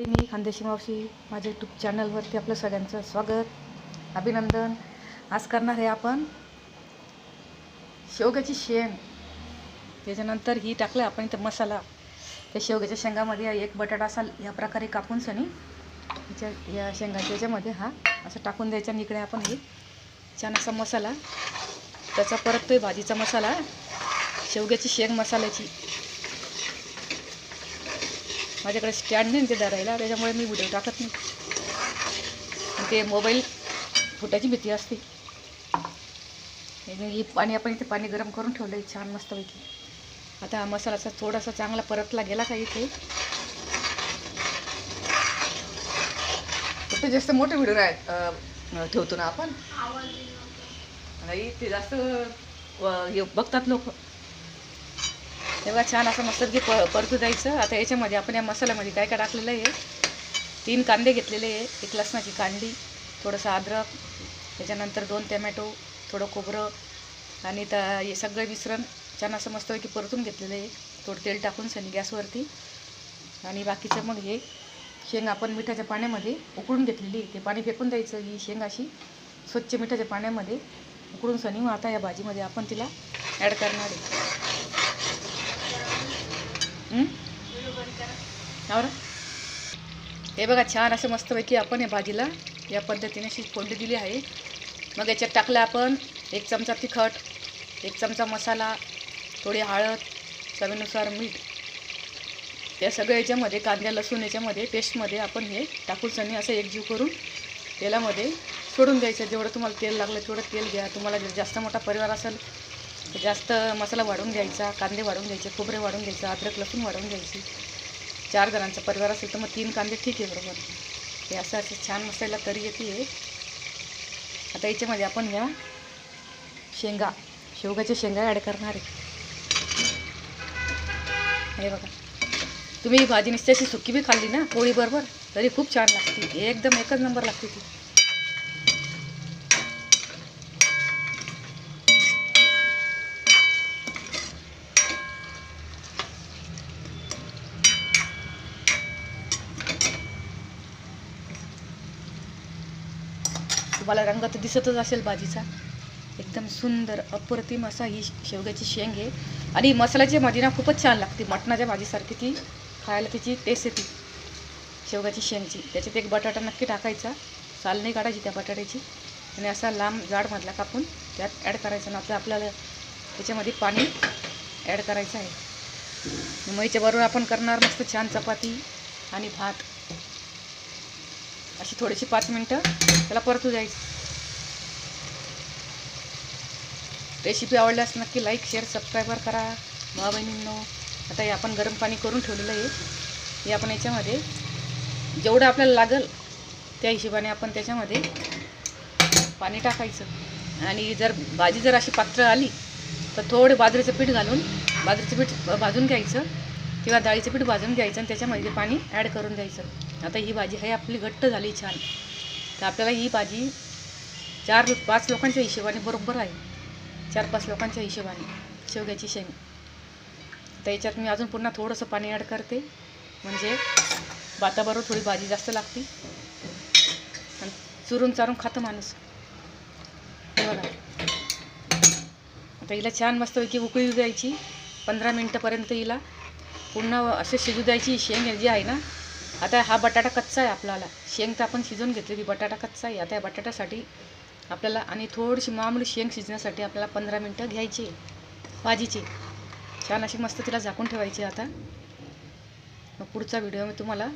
मंडळी मी खानदेशी मावशी. माझ्या यूट्यूब चॅनलवरती आपलं सगळ्यांचं स्वागत अभिनंदन. आज करणार आहे आपण शेवग्याची शेंग. त्याच्यानंतर ही टाकलं आपण इथं मसाला. त्या शेवग्याच्या शेंगामध्ये एक बटाटा असा या प्रकारे कापून सनी त्याच्या या शेंगाच्या याच्यामध्ये हा असं टाकून द्यायचा आणि इकडे आपण हे छान असा मसाला त्याचा परत तो भाजीचा मसाला. शेवग्याची शेंग मसाल्याची. माझ्याकडे स्टँड नाही ना ते धरायला त्याच्यामुळे मी व्हिडिओ टाकत नाही. ते मोबाईल फुटायची भीती असते. ही पाणी आपण इथे पाणी गरम करून ठेवलं आहे छान मस्तपैकी. आता हा मसाला असा थोडासा चांगला परतला गेला का इथे? फक्त जास्त मोठे व्हिडिओ आहे ठेवतो ना आपण? नाही ते जास्त हे बघतात लोक. तेव्हा छान असं मस्त की प परतू द्यायचं आता याच्यामध्ये आपण या मसाल्यामध्ये काय काय टाकलेलं आहे? तीन कांदे घेतलेले आहे. एक लसणाची कांडी थोडंसं अद्रक त्याच्यानंतर दोन टमॅटो थोडं खोबरं आणि तर हे सगळं मिश्रण छान असं मस्तपैकी परतून घेतलेलं आहे. थोडं तेल टाकून सनी गॅसवरती. आणि बाकीचं मग हे शेंग आपण मिठाच्या पाण्यामध्ये उकळून घेतलेली आहे. ते पाणी फेकून द्यायचं ही शेंग अशी स्वच्छ मिठाच्या पाण्यामध्ये उकळून सनी मग आता या भाजीमध्ये आपण तिला ॲड करणार आहे. हं? हो हे बघा छान असं मस्तपैकी आपण या भाजीला या पद्धतीने अशी फोडणी दिली आहे. मग याच्यात टाकलं आपण एक चमचा तिखट एक चमचा मसाला थोडी हळद चवीनुसार मीठ. त्या सगळ्या याच्यामध्ये कांद्या लसूण याच्यामध्ये पेस्टमध्ये आपण हे टाकून सनी असं एकजीव करून तेलामध्ये सोडून द्यायचं. जेवढं तुम्हाला तेल लागलं तेवढं तेल घ्या. तुम्हाला जर जास्त मोठा परिवार असेल जास्त मसाला वाढवून घ्यायचा कांदे वाढून घ्यायचे खोबरे वाढून घ्यायचं अद्रक लसूण वाढवून घ्यायची. चार जणांचा परिवार असेल तर मग तीन कांदे ठीक आहे बरोबर. हे असं असं छान मसाला तरी येते. आहे आता याच्यामध्ये आपण ह्या शेंगा शेवगाच्या शेंगा ॲड करणार आहे. हे बघा. तुम्ही ही भाजी नुसती अशी सुकी बी खाल्ली ना पोळीबरोबर तरी खूप छान लागते. एकदम एकच नंबर लागते ती. तुम्हाला रंग तर दिसतच असेल भाजीचा. एकदम सुंदर अप्रतिम असा ही शेवग्याची शेंग आहे. आणि मसाल्याची भाजी ना खूपच छान लागते. मटणाच्या भाजीसारखी ती खायला तिची टेस्ट येते. शेवगाची शेंगची. त्याच्यात एक बटाटा नक्की टाकायचा. साल नाही काढायची त्या बटाट्याची. आणि असा लांब जाडमधला कापून त्यात ॲड करायचा. ना आपलं आपल्याला त्याच्यामध्ये पाणी ॲड करायचं आहे. मग आपण करणार मस्त छान चपाती आणि भात. थोडीशी पाच मिनटं. त्याला परतू द्यायचं. रेसिपी आवडल्यास नक्की लाईक शेअर सबस्क्राईबर करा. भावा बहिणींनो आता हे आपण गरम पाणी करून ठेवलेलं आहे. हे आपण याच्यामध्ये जेवढं आपल्याला लागेल त्या हिशोबाने आपण त्याच्यामध्ये पाणी टाकायचं. आणि जर भाजी जर अशी पात्र आली तर थोडे बाजरीचं पीठ घालून बाजरीचं पीठ भाजून घ्यायचं किंवा डाळीचं पीठ भाजून घ्यायचं आणि त्याच्यामध्ये पाणी ॲड करून द्यायचं. आता ही भाजी आहे आपली घट्ट झाली छान. तर आपल्याला ही भाजी चार पाच लोकांच्या हिशोबाने बरोबर आहे. चार पाच लोकांच्या हिशोबाने शेवग्याची शेंग. तर याच्यात मी अजून पुन्हा थोडंसं पाणी ॲड करते. म्हणजे भाताबरोबर थोडी भाजी जास्त लागते. आणि चुरून चारून खातं माणूस. बघा. आता हिला छान मस्तपैकी उकळी द्यायची. पंधरा मिनटंपर्यंत हिला पुन्हा असे शिजू द्यायची. शेंग जी आहे ना आता हा बटाटा कच्चा आहे आपल्याला. शेंग तर आपण शिजवून घेतलेली बटाटा कच्चा आहे. आता या बटाट्यासाठी आपल्याला आणि थोडीशी मामूली शेंग शिजण्यासाठी आपल्याला पंधरा मिनटं घ्यायची भाजीची. छान अशी मस्त तिला झाकून ठेवायची आता. मग पुढचा व्हिडिओ मी तुम्हाला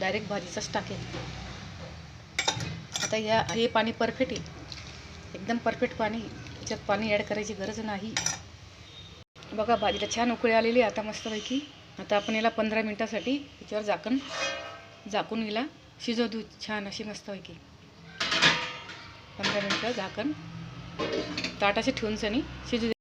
डायरेक्ट भाजीचाच टाकेन. आता या हे पाणी परफेक्ट आहे. एकदम परफेक्ट पाणी. त्याच्यात पाणी ॲड करायची गरज नाही. बघा भाजीला छान उकळी आलेली आता मस्तपैकी. आता आपण याला पंधरा मिनटासाठी त्याच्यावर झाकण झाकून हिला शिजव दूध छान अशी मस्तपैकी पंधरा मिनटं झाकण. ताटाशी ठेवून सनी शिजू